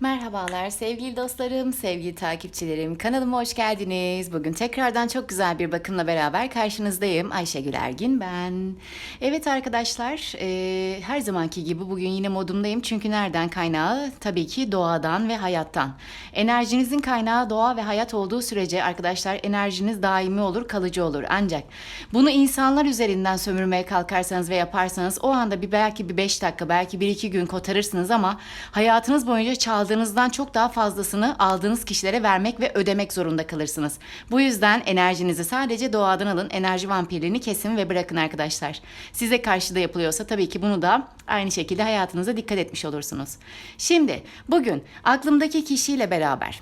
Merhabalar sevgili dostlarım, sevgili takipçilerim. Kanalıma hoş geldiniz. Bugün tekrardan çok güzel bir bakımla beraber karşınızdayım. Ayşegül Ergin ben. Evet arkadaşlar, e, her zamanki gibi bugün yine modumdayım. Çünkü nereden kaynağı? Tabii ki doğadan ve hayattan. Enerjinizin kaynağı doğa ve hayat olduğu sürece arkadaşlar enerjiniz daimi olur, kalıcı olur. Ancak bunu insanlar üzerinden sömürmeye kalkarsanız ve yaparsanız o anda bir belki bir 5 dakika, belki bir iki gün kotarırsınız ama hayatınız boyunca çaldığınızdan çok daha fazlasını aldığınız kişilere vermek ve ödemek zorunda kalırsınız. Bu yüzden enerjinizi sadece doğadan alın, enerji vampirliğini kesin ve bırakın arkadaşlar. Size karşı da yapılıyorsa tabii ki bunu da aynı şekilde hayatınıza dikkat etmiş olursunuz. Şimdi bugün aklımdaki kişiyle beraber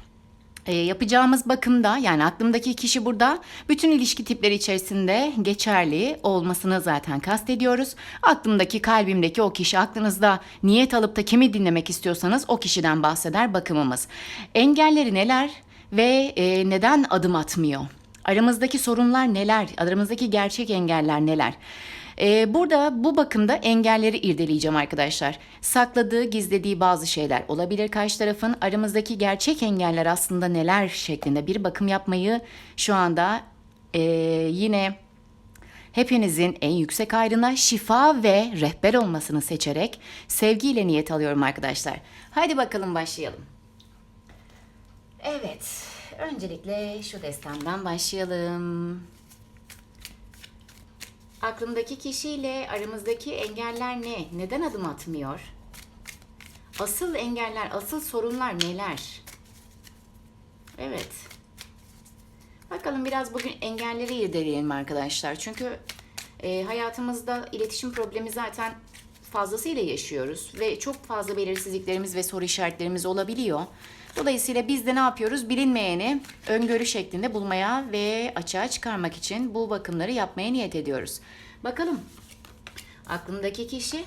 e, yapacağımız bakımda yani aklımdaki kişi burada bütün ilişki tipleri içerisinde geçerli olmasını zaten kastediyoruz. Aklımdaki kalbimdeki o kişi aklınızda niyet alıp da kimi dinlemek istiyorsanız o kişiden bahseder bakımımız. Engelleri neler ve e, neden adım atmıyor? Aramızdaki sorunlar neler? Aramızdaki gerçek engeller neler? Ee, burada bu bakımda engelleri irdeleyeceğim arkadaşlar. Sakladığı, gizlediği bazı şeyler olabilir karşı tarafın. Aramızdaki gerçek engeller aslında neler şeklinde bir bakım yapmayı şu anda ee, yine hepinizin en yüksek ayrına şifa ve rehber olmasını seçerek sevgiyle niyet alıyorum arkadaşlar. Haydi bakalım başlayalım. Evet, öncelikle şu destemden başlayalım. Aklımdaki kişiyle aramızdaki engeller ne? Neden adım atmıyor? Asıl engeller, asıl sorunlar neler? Evet. Bakalım biraz bugün engelleri irdeleyelim arkadaşlar. Çünkü e, hayatımızda iletişim problemi zaten fazlasıyla yaşıyoruz ve çok fazla belirsizliklerimiz ve soru işaretlerimiz olabiliyor. Dolayısıyla biz de ne yapıyoruz? Bilinmeyeni öngörü şeklinde bulmaya ve açığa çıkarmak için bu bakımları yapmaya niyet ediyoruz. Bakalım aklındaki kişi,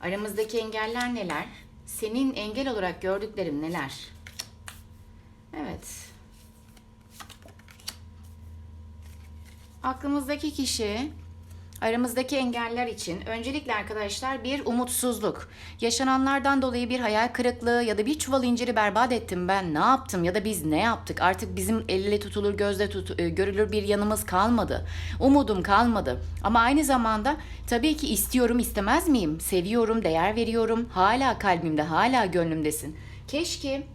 aramızdaki engeller neler? Senin engel olarak gördüklerin neler? Evet. Aklımızdaki kişi aramızdaki engeller için öncelikle arkadaşlar bir umutsuzluk. Yaşananlardan dolayı bir hayal kırıklığı ya da bir çuval inciri berbat ettim ben ne yaptım ya da biz ne yaptık? Artık bizim elle tutulur gözle tut e, görülür bir yanımız kalmadı. Umudum kalmadı. Ama aynı zamanda tabii ki istiyorum istemez miyim? Seviyorum, değer veriyorum. Hala kalbimde, hala gönlümdesin. Keşke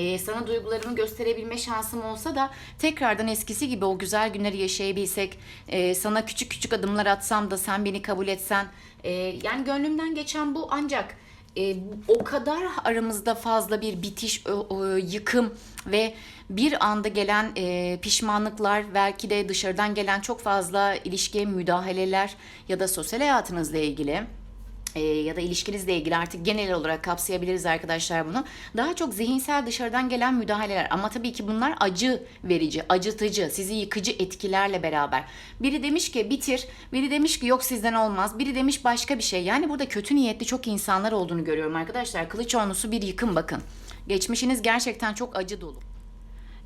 ee, sana duygularımı gösterebilme şansım olsa da tekrardan eskisi gibi o güzel günleri yaşayabilsek, e, sana küçük küçük adımlar atsam da sen beni kabul etsen, e, yani gönlümden geçen bu ancak e, o kadar aramızda fazla bir bitiş, o- o yıkım ve bir anda gelen e, pişmanlıklar, belki de dışarıdan gelen çok fazla ilişkiye müdahaleler ya da sosyal hayatınızla ilgili e, ya da ilişkinizle ilgili artık genel olarak kapsayabiliriz arkadaşlar bunu. Daha çok zihinsel dışarıdan gelen müdahaleler ama tabii ki bunlar acı verici, acıtıcı, sizi yıkıcı etkilerle beraber. Biri demiş ki bitir, biri demiş ki yok sizden olmaz, biri demiş başka bir şey. Yani burada kötü niyetli çok insanlar olduğunu görüyorum arkadaşlar. Kılıç onlusu bir yıkım bakın. Geçmişiniz gerçekten çok acı dolu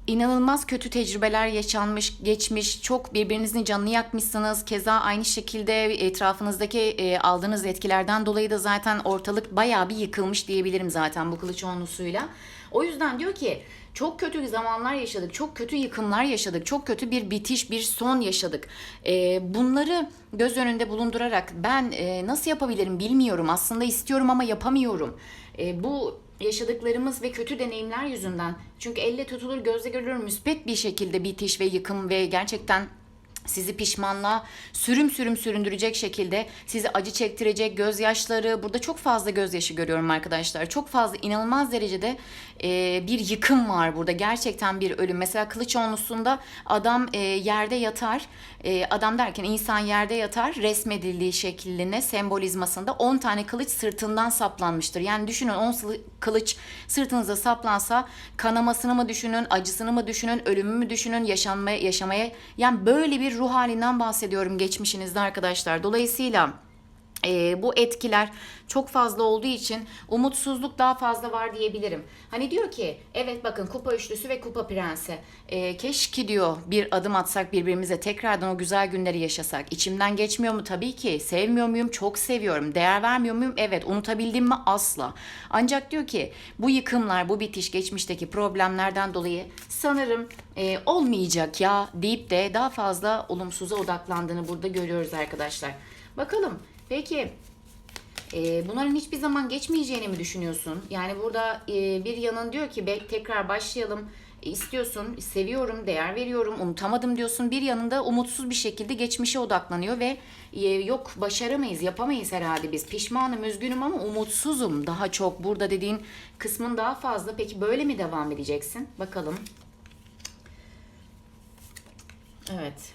inanılmaz kötü tecrübeler yaşanmış, geçmiş, çok birbirinizin canını yakmışsınız. Keza aynı şekilde etrafınızdaki e, aldığınız etkilerden dolayı da zaten ortalık bayağı bir yıkılmış diyebilirim zaten bu kılıç onlusuyla. O yüzden diyor ki çok kötü zamanlar yaşadık, çok kötü yıkımlar yaşadık, çok kötü bir bitiş, bir son yaşadık. E, bunları göz önünde bulundurarak ben e, nasıl yapabilirim bilmiyorum. Aslında istiyorum ama yapamıyorum. E, bu yaşadıklarımız ve kötü deneyimler yüzünden. Çünkü elle tutulur, gözle görülür müspet bir şekilde bitiş ve yıkım ve gerçekten sizi pişmanlığa sürüm sürüm süründürecek şekilde sizi acı çektirecek gözyaşları burada çok fazla gözyaşı görüyorum arkadaşlar. Çok fazla inanılmaz derecede e, bir yıkım var burada. Gerçekten bir ölüm. Mesela kılıç onlusunda adam e, yerde yatar. E, adam derken insan yerde yatar resmedildiği şekline sembolizmasında 10 tane kılıç sırtından saplanmıştır. Yani düşünün 10 kılıç sırtınıza saplansa kanamasını mı düşünün acısını mı düşünün ölümü mü düşünün yaşanmaya yaşamaya yani böyle bir ruh halinden bahsediyorum geçmişinizde arkadaşlar. Dolayısıyla e, bu etkiler çok fazla olduğu için umutsuzluk daha fazla var diyebilirim. Hani diyor ki evet bakın kupa üçlüsü ve kupa prensi. E, keşke diyor bir adım atsak birbirimize tekrardan o güzel günleri yaşasak. İçimden geçmiyor mu? Tabii ki. Sevmiyor muyum? Çok seviyorum. Değer vermiyor muyum? Evet. Unutabildim mi? Asla. Ancak diyor ki bu yıkımlar, bu bitiş, geçmişteki problemlerden dolayı sanırım e, olmayacak ya deyip de daha fazla olumsuza odaklandığını burada görüyoruz arkadaşlar. Bakalım Peki e, bunların hiçbir zaman geçmeyeceğini mi düşünüyorsun? Yani burada e, bir yanın diyor ki "Be- tekrar başlayalım istiyorsun, seviyorum, değer veriyorum, unutamadım diyorsun. Bir yanında umutsuz bir şekilde geçmişe odaklanıyor ve e, yok başaramayız, yapamayız herhalde biz. Pişmanım, üzgünüm ama umutsuzum daha çok. Burada dediğin kısmın daha fazla. Peki böyle mi devam edeceksin? Bakalım. Evet.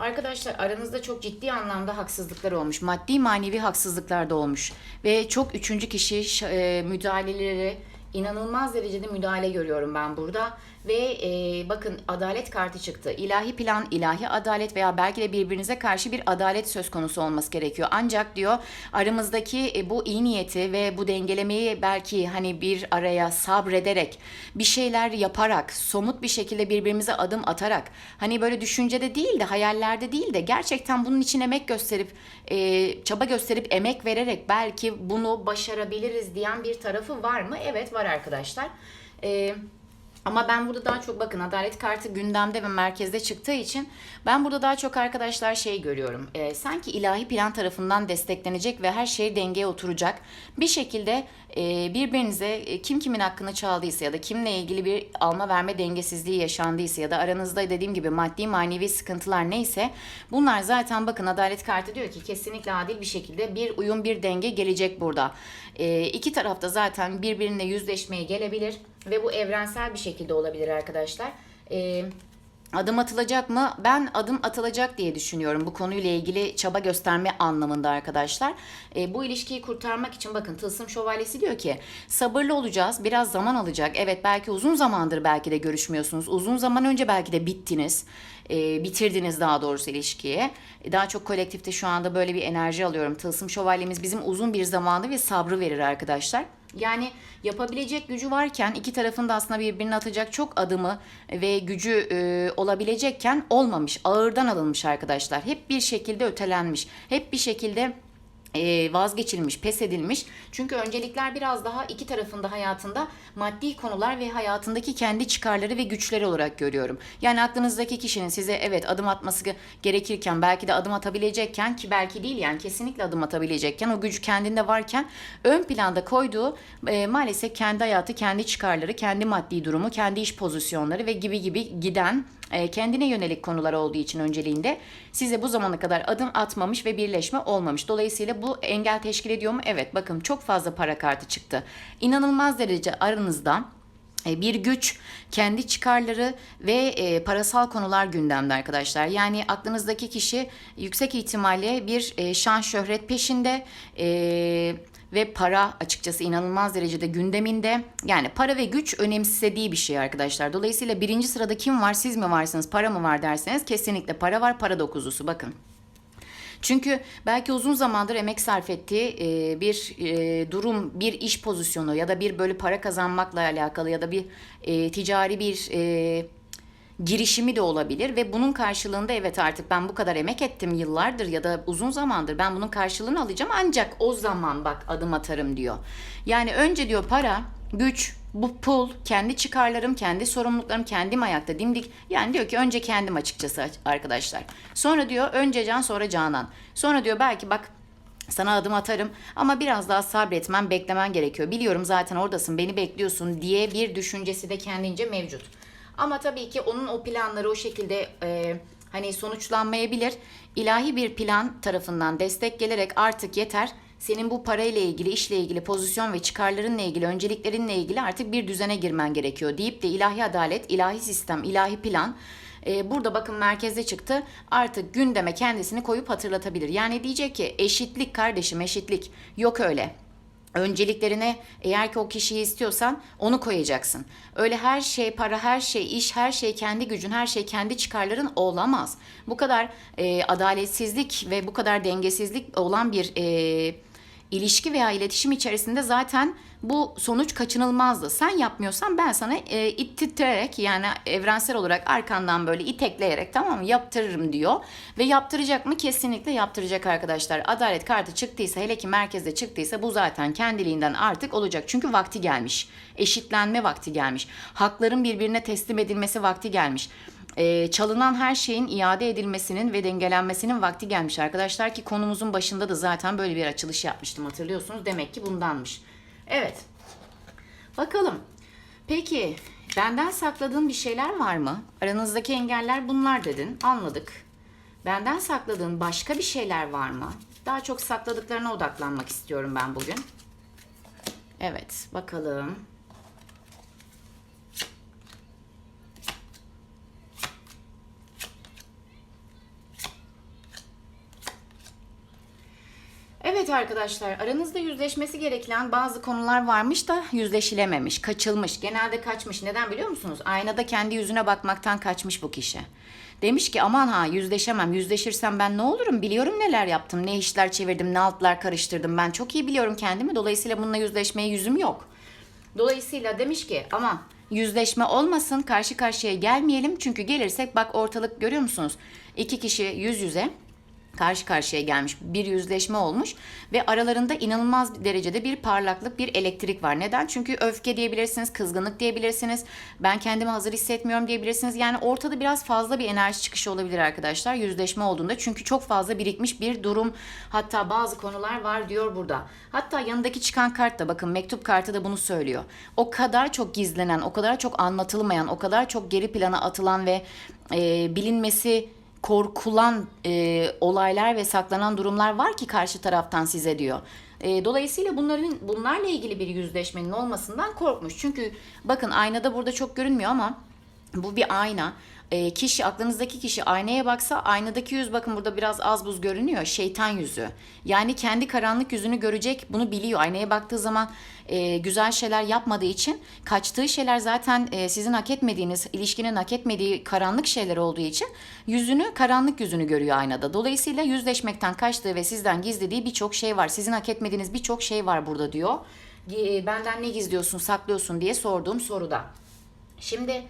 Arkadaşlar aranızda çok ciddi anlamda haksızlıklar olmuş. Maddi manevi haksızlıklar da olmuş. Ve çok üçüncü kişi e, müdahaleleri inanılmaz derecede müdahale görüyorum ben burada. Ve e, bakın adalet kartı çıktı. İlahi plan, ilahi adalet veya belki de birbirinize karşı bir adalet söz konusu olması gerekiyor. Ancak diyor aramızdaki e, bu iyi niyeti ve bu dengelemeyi belki hani bir araya sabrederek bir şeyler yaparak somut bir şekilde birbirimize adım atarak hani böyle düşüncede değil de hayallerde değil de gerçekten bunun için emek gösterip e, çaba gösterip emek vererek belki bunu başarabiliriz diyen bir tarafı var mı? Evet var arkadaşlar. Eee ama ben burada daha çok bakın adalet kartı gündemde ve merkezde çıktığı için ben burada daha çok arkadaşlar şey görüyorum. Ee, sanki ilahi plan tarafından desteklenecek ve her şey dengeye oturacak. Bir şekilde e, birbirinize e, kim kimin hakkını çaldıysa ya da kimle ilgili bir alma verme dengesizliği yaşandıysa ya da aranızda dediğim gibi maddi manevi sıkıntılar neyse bunlar zaten bakın adalet kartı diyor ki kesinlikle adil bir şekilde bir uyum bir denge gelecek burada. E, iki tarafta zaten birbirine yüzleşmeye gelebilir ve bu evrensel bir şekilde olabilir arkadaşlar. Ee, adım atılacak mı? Ben adım atılacak diye düşünüyorum bu konuyla ilgili çaba gösterme anlamında arkadaşlar. Ee, bu ilişkiyi kurtarmak için bakın Tılsım Şövalyesi diyor ki sabırlı olacağız biraz zaman alacak. Evet belki uzun zamandır belki de görüşmüyorsunuz. Uzun zaman önce belki de bittiniz. Ee, bitirdiniz daha doğrusu ilişkiyi. Daha çok kolektifte şu anda böyle bir enerji alıyorum. Tılsım Şövalyemiz bizim uzun bir zamanı ve sabrı verir arkadaşlar. Yani yapabilecek gücü varken iki tarafın da aslında birbirine atacak çok adımı ve gücü e, olabilecekken olmamış. Ağırdan alınmış arkadaşlar. Hep bir şekilde ötelenmiş. Hep bir şekilde vazgeçilmiş, pes edilmiş. Çünkü öncelikler biraz daha iki tarafında hayatında maddi konular ve hayatındaki kendi çıkarları ve güçleri olarak görüyorum. Yani aklınızdaki kişinin size evet adım atması gerekirken belki de adım atabilecekken ki belki değil yani kesinlikle adım atabilecekken o gücü kendinde varken ön planda koyduğu e, maalesef kendi hayatı, kendi çıkarları, kendi maddi durumu, kendi iş pozisyonları ve gibi gibi giden e, kendine yönelik konular olduğu için önceliğinde size bu zamana kadar adım atmamış ve birleşme olmamış. Dolayısıyla bu engel teşkil ediyor mu? Evet bakın çok fazla para kartı çıktı. İnanılmaz derece aranızda e, bir güç, kendi çıkarları ve e, parasal konular gündemde arkadaşlar. Yani aklınızdaki kişi yüksek ihtimalle bir e, şan şöhret peşinde e, ve para açıkçası inanılmaz derecede gündeminde. Yani para ve güç önemsediği bir şey arkadaşlar. Dolayısıyla birinci sırada kim var siz mi varsınız para mı var derseniz kesinlikle para var para dokuzusu bakın. Çünkü belki uzun zamandır emek sarf ettiği e, bir e, durum, bir iş pozisyonu ya da bir böyle para kazanmakla alakalı ya da bir e, ticari bir girişimi de olabilir ve bunun karşılığında evet artık ben bu kadar emek ettim yıllardır ya da uzun zamandır ben bunun karşılığını alacağım ancak o zaman bak adım atarım diyor. Yani önce diyor para, güç, bu pul, kendi çıkarlarım, kendi sorumluluklarım, kendim ayakta dimdik. Yani diyor ki önce kendim açıkçası arkadaşlar. Sonra diyor önce can sonra canan. Sonra diyor belki bak sana adım atarım ama biraz daha sabretmen, beklemen gerekiyor. Biliyorum zaten oradasın, beni bekliyorsun diye bir düşüncesi de kendince mevcut. Ama tabii ki onun o planları o şekilde e, hani sonuçlanmayabilir. İlahi bir plan tarafından destek gelerek artık yeter. Senin bu parayla ilgili, işle ilgili, pozisyon ve çıkarlarınla ilgili, önceliklerinle ilgili artık bir düzene girmen gerekiyor deyip de ilahi adalet, ilahi sistem, ilahi plan e, burada bakın merkezde çıktı. Artık gündeme kendisini koyup hatırlatabilir. Yani diyecek ki eşitlik kardeşim eşitlik. Yok öyle. Önceliklerine eğer ki o kişiyi istiyorsan onu koyacaksın. Öyle her şey para, her şey iş, her şey kendi gücün, her şey kendi çıkarların olamaz. Bu kadar e, adaletsizlik ve bu kadar dengesizlik olan bir e, ilişki veya iletişim içerisinde zaten bu sonuç kaçınılmazdı. Sen yapmıyorsan ben sana e, ittirerek yani evrensel olarak arkandan böyle itekleyerek tamam mı yaptırırım diyor. Ve yaptıracak mı? Kesinlikle yaptıracak arkadaşlar. Adalet kartı çıktıysa hele ki merkezde çıktıysa bu zaten kendiliğinden artık olacak. Çünkü vakti gelmiş. Eşitlenme vakti gelmiş. Hakların birbirine teslim edilmesi vakti gelmiş e, çalınan her şeyin iade edilmesinin ve dengelenmesinin vakti gelmiş arkadaşlar ki konumuzun başında da zaten böyle bir açılış yapmıştım hatırlıyorsunuz. Demek ki bundanmış. Evet. Bakalım. Peki benden sakladığın bir şeyler var mı? Aranızdaki engeller bunlar dedin. Anladık. Benden sakladığın başka bir şeyler var mı? Daha çok sakladıklarına odaklanmak istiyorum ben bugün. Evet, bakalım. Evet arkadaşlar aranızda yüzleşmesi gereken bazı konular varmış da yüzleşilememiş, kaçılmış, genelde kaçmış. Neden biliyor musunuz? Aynada kendi yüzüne bakmaktan kaçmış bu kişi. Demiş ki aman ha yüzleşemem, yüzleşirsem ben ne olurum? Biliyorum neler yaptım, ne işler çevirdim, ne altlar karıştırdım. Ben çok iyi biliyorum kendimi. Dolayısıyla bununla yüzleşmeye yüzüm yok. Dolayısıyla demiş ki ama yüzleşme olmasın, karşı karşıya gelmeyelim. Çünkü gelirsek bak ortalık görüyor musunuz? İki kişi yüz yüze karşı karşıya gelmiş bir yüzleşme olmuş ve aralarında inanılmaz bir derecede bir parlaklık bir elektrik var. Neden? Çünkü öfke diyebilirsiniz, kızgınlık diyebilirsiniz, ben kendimi hazır hissetmiyorum diyebilirsiniz. Yani ortada biraz fazla bir enerji çıkışı olabilir arkadaşlar yüzleşme olduğunda. Çünkü çok fazla birikmiş bir durum hatta bazı konular var diyor burada. Hatta yanındaki çıkan kart da bakın mektup kartı da bunu söylüyor. O kadar çok gizlenen, o kadar çok anlatılmayan, o kadar çok geri plana atılan ve e, bilinmesi korkulan e, olaylar ve saklanan durumlar var ki karşı taraftan size diyor. E, dolayısıyla bunların bunlarla ilgili bir yüzleşmenin olmasından korkmuş. Çünkü bakın aynada burada çok görünmüyor ama bu bir ayna. E, kişi aklınızdaki kişi aynaya baksa aynadaki yüz bakın burada biraz az buz görünüyor. Şeytan yüzü. Yani kendi karanlık yüzünü görecek bunu biliyor. Aynaya baktığı zaman e, güzel şeyler yapmadığı için kaçtığı şeyler zaten e, sizin hak etmediğiniz, ilişkinin hak etmediği karanlık şeyler olduğu için yüzünü, karanlık yüzünü görüyor aynada. Dolayısıyla yüzleşmekten kaçtığı ve sizden gizlediği birçok şey var. Sizin hak etmediğiniz birçok şey var burada diyor. E, benden ne gizliyorsun, saklıyorsun diye sorduğum soruda. Şimdi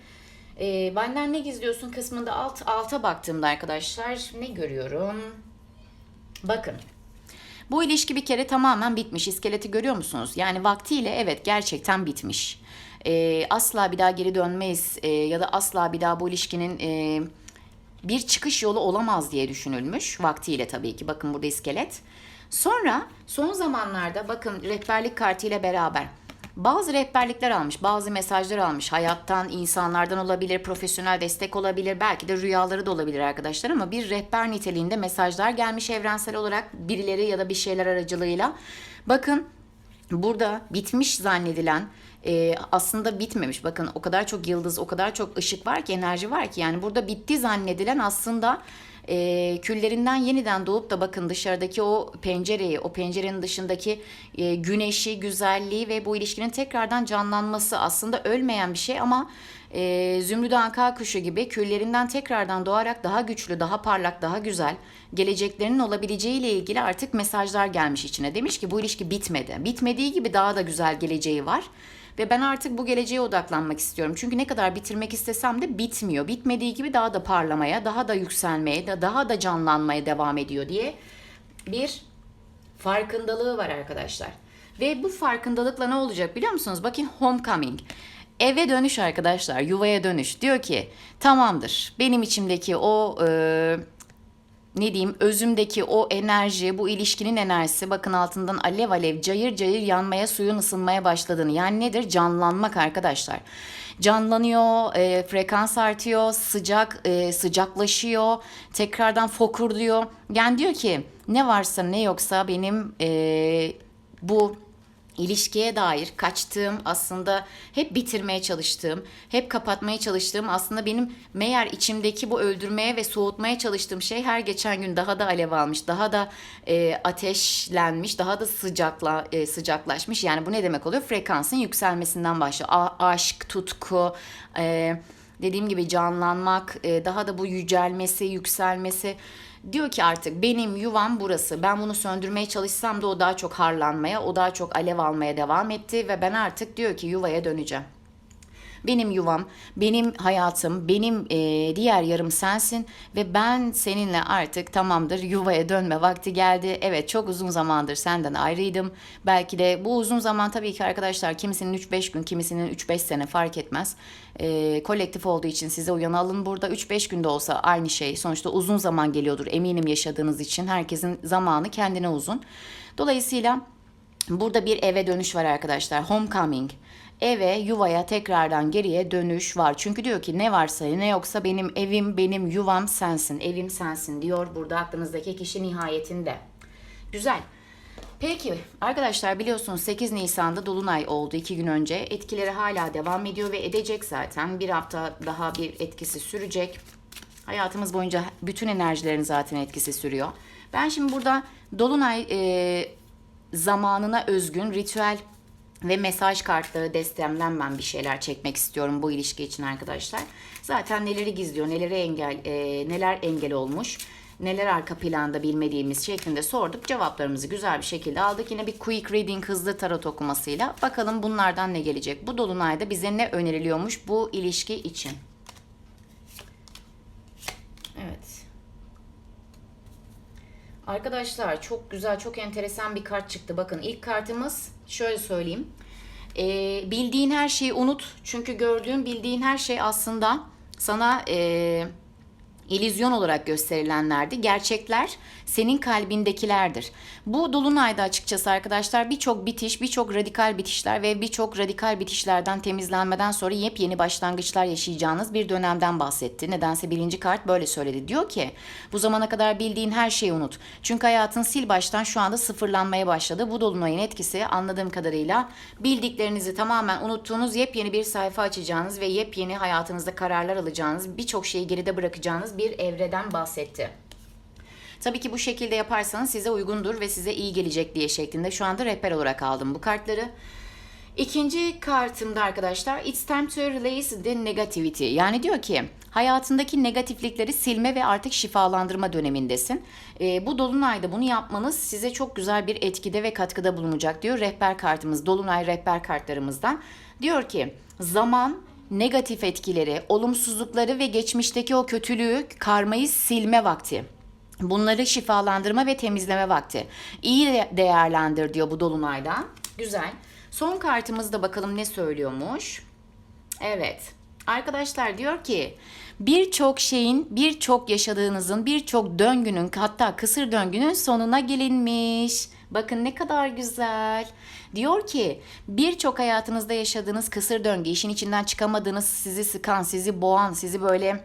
e, benden ne gizliyorsun kısmında alt alta baktığımda arkadaşlar ne görüyorum? Bakın. Bu ilişki bir kere tamamen bitmiş. İskeleti görüyor musunuz? Yani vaktiyle evet gerçekten bitmiş. E, asla bir daha geri dönmeyiz e, ya da asla bir daha bu ilişkinin e, bir çıkış yolu olamaz diye düşünülmüş. Vaktiyle tabii ki. Bakın burada iskelet. Sonra son zamanlarda bakın rehberlik kartı ile beraber bazı rehberlikler almış, bazı mesajlar almış. Hayattan, insanlardan olabilir, profesyonel destek olabilir, belki de rüyaları da olabilir arkadaşlar ama bir rehber niteliğinde mesajlar gelmiş evrensel olarak birileri ya da bir şeyler aracılığıyla. Bakın burada bitmiş zannedilen e, aslında bitmemiş. Bakın o kadar çok yıldız, o kadar çok ışık var ki, enerji var ki yani burada bitti zannedilen aslında e, küllerinden yeniden doğup da bakın dışarıdaki o pencereyi, o pencerenin dışındaki e, güneşi, güzelliği ve bu ilişkinin tekrardan canlanması aslında ölmeyen bir şey ama e, Zümrüt Anka kuşu gibi küllerinden tekrardan doğarak daha güçlü, daha parlak, daha güzel geleceklerinin olabileceği ile ilgili artık mesajlar gelmiş içine. Demiş ki bu ilişki bitmedi. Bitmediği gibi daha da güzel geleceği var. Ve ben artık bu geleceğe odaklanmak istiyorum. Çünkü ne kadar bitirmek istesem de bitmiyor. Bitmediği gibi daha da parlamaya, daha da yükselmeye, daha da canlanmaya devam ediyor diye bir farkındalığı var arkadaşlar. Ve bu farkındalıkla ne olacak biliyor musunuz? Bakın homecoming. Eve dönüş arkadaşlar, yuvaya dönüş. Diyor ki tamamdır benim içimdeki o e, ne diyeyim özümdeki o enerji, bu ilişkinin enerjisi bakın altından alev alev cayır cayır yanmaya, suyun ısınmaya başladığını. Yani nedir? Canlanmak arkadaşlar. Canlanıyor, e, frekans artıyor, sıcak e, sıcaklaşıyor, tekrardan fokurduyor. Yani diyor ki ne varsa ne yoksa benim e, bu ilişkiye dair kaçtığım aslında hep bitirmeye çalıştığım, hep kapatmaya çalıştığım aslında benim meğer içimdeki bu öldürmeye ve soğutmaya çalıştığım şey her geçen gün daha da alev almış, daha da e, ateşlenmiş, daha da sıcakla e, sıcaklaşmış. Yani bu ne demek oluyor? Frekansın yükselmesinden başlıyor. A- aşk, tutku, e, dediğim gibi canlanmak, e, daha da bu yücelmesi, yükselmesi. Diyor ki artık benim yuvam burası. Ben bunu söndürmeye çalışsam da o daha çok harlanmaya, o daha çok alev almaya devam etti ve ben artık diyor ki yuvaya döneceğim. Benim yuvam, benim hayatım, benim e, diğer yarım sensin ve ben seninle artık tamamdır yuvaya dönme vakti geldi. Evet çok uzun zamandır senden ayrıydım. Belki de bu uzun zaman tabii ki arkadaşlar kimisinin 3-5 gün, kimisinin 3-5 sene fark etmez. E, kolektif olduğu için size uyanalım burada 3-5 günde olsa aynı şey. Sonuçta uzun zaman geliyordur eminim yaşadığınız için. Herkesin zamanı kendine uzun. Dolayısıyla Burada bir eve dönüş var arkadaşlar. Homecoming. Eve, yuvaya tekrardan geriye dönüş var. Çünkü diyor ki ne varsa ne yoksa benim evim, benim yuvam sensin. Evim sensin diyor burada aklınızdaki kişi nihayetinde. Güzel. Peki arkadaşlar biliyorsunuz 8 Nisan'da Dolunay oldu 2 gün önce. Etkileri hala devam ediyor ve edecek zaten. Bir hafta daha bir etkisi sürecek. Hayatımız boyunca bütün enerjilerin zaten etkisi sürüyor. Ben şimdi burada Dolunay e, zamanına özgün ritüel ve mesaj kartları destemden ben bir şeyler çekmek istiyorum bu ilişki için arkadaşlar. Zaten neleri gizliyor, neleri engel, e, neler engel olmuş, neler arka planda bilmediğimiz şeklinde sorduk. Cevaplarımızı güzel bir şekilde aldık. Yine bir quick reading hızlı tarot okumasıyla. Bakalım bunlardan ne gelecek? Bu dolunayda bize ne öneriliyormuş bu ilişki için? Evet. Arkadaşlar çok güzel, çok enteresan bir kart çıktı. Bakın ilk kartımız şöyle söyleyeyim. Ee, bildiğin her şeyi unut. Çünkü gördüğün, bildiğin her şey aslında sana e, illüzyon olarak gösterilenlerdi. Gerçekler senin kalbindekilerdir. Bu dolunayda açıkçası arkadaşlar birçok bitiş, birçok radikal bitişler ve birçok radikal bitişlerden temizlenmeden sonra yepyeni başlangıçlar yaşayacağınız bir dönemden bahsetti. Nedense birinci kart böyle söyledi. Diyor ki bu zamana kadar bildiğin her şeyi unut. Çünkü hayatın sil baştan şu anda sıfırlanmaya başladı. Bu dolunayın etkisi anladığım kadarıyla bildiklerinizi tamamen unuttuğunuz yepyeni bir sayfa açacağınız ve yepyeni hayatınızda kararlar alacağınız, birçok şeyi geride bırakacağınız bir evreden bahsetti. Tabii ki bu şekilde yaparsanız size uygundur ve size iyi gelecek diye şeklinde şu anda rehber olarak aldım bu kartları. İkinci kartımda arkadaşlar It's time to release the negativity. Yani diyor ki hayatındaki negatiflikleri silme ve artık şifalandırma dönemindesin. Ee, bu dolunayda bunu yapmanız size çok güzel bir etkide ve katkıda bulunacak diyor rehber kartımız. Dolunay rehber kartlarımızdan. Diyor ki zaman negatif etkileri, olumsuzlukları ve geçmişteki o kötülüğü, karmayı silme vakti. Bunları şifalandırma ve temizleme vakti. İyi de- değerlendir diyor bu dolunayda. Güzel. Son kartımızda bakalım ne söylüyormuş. Evet. Arkadaşlar diyor ki birçok şeyin, birçok yaşadığınızın, birçok döngünün hatta kısır döngünün sonuna gelinmiş. Bakın ne kadar güzel. Diyor ki birçok hayatınızda yaşadığınız kısır döngü, işin içinden çıkamadığınız, sizi sıkan, sizi boğan, sizi böyle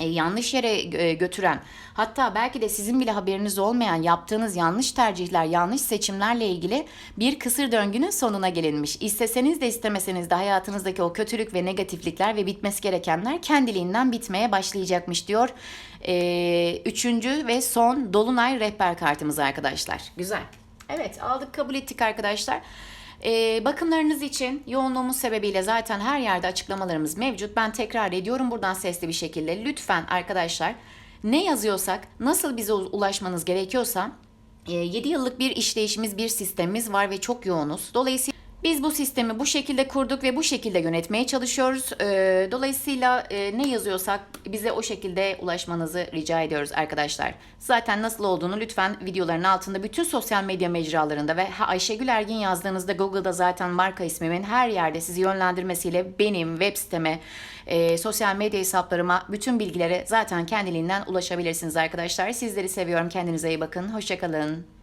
e, yanlış yere e, götüren hatta belki de sizin bile haberiniz olmayan yaptığınız yanlış tercihler, yanlış seçimlerle ilgili bir kısır döngünün sonuna gelinmiş. İsteseniz de istemeseniz de hayatınızdaki o kötülük ve negatiflikler ve bitmesi gerekenler kendiliğinden bitmeye başlayacakmış diyor. E, üçüncü ve son Dolunay rehber kartımız arkadaşlar. Güzel. Evet aldık kabul ettik arkadaşlar. Ee, bakımlarınız için yoğunluğumuz sebebiyle zaten her yerde açıklamalarımız mevcut. Ben tekrar ediyorum buradan sesli bir şekilde. Lütfen arkadaşlar ne yazıyorsak, nasıl bize ulaşmanız gerekiyorsa 7 yıllık bir işleyişimiz, bir sistemimiz var ve çok yoğunuz. Dolayısıyla biz bu sistemi bu şekilde kurduk ve bu şekilde yönetmeye çalışıyoruz. Ee, dolayısıyla e, ne yazıyorsak bize o şekilde ulaşmanızı rica ediyoruz arkadaşlar. Zaten nasıl olduğunu lütfen videoların altında bütün sosyal medya mecralarında ve Ayşegül Ergin yazdığınızda Google'da zaten marka ismimin her yerde sizi yönlendirmesiyle benim web siteme, e, sosyal medya hesaplarıma bütün bilgilere zaten kendiliğinden ulaşabilirsiniz arkadaşlar. Sizleri seviyorum. Kendinize iyi bakın. Hoşçakalın.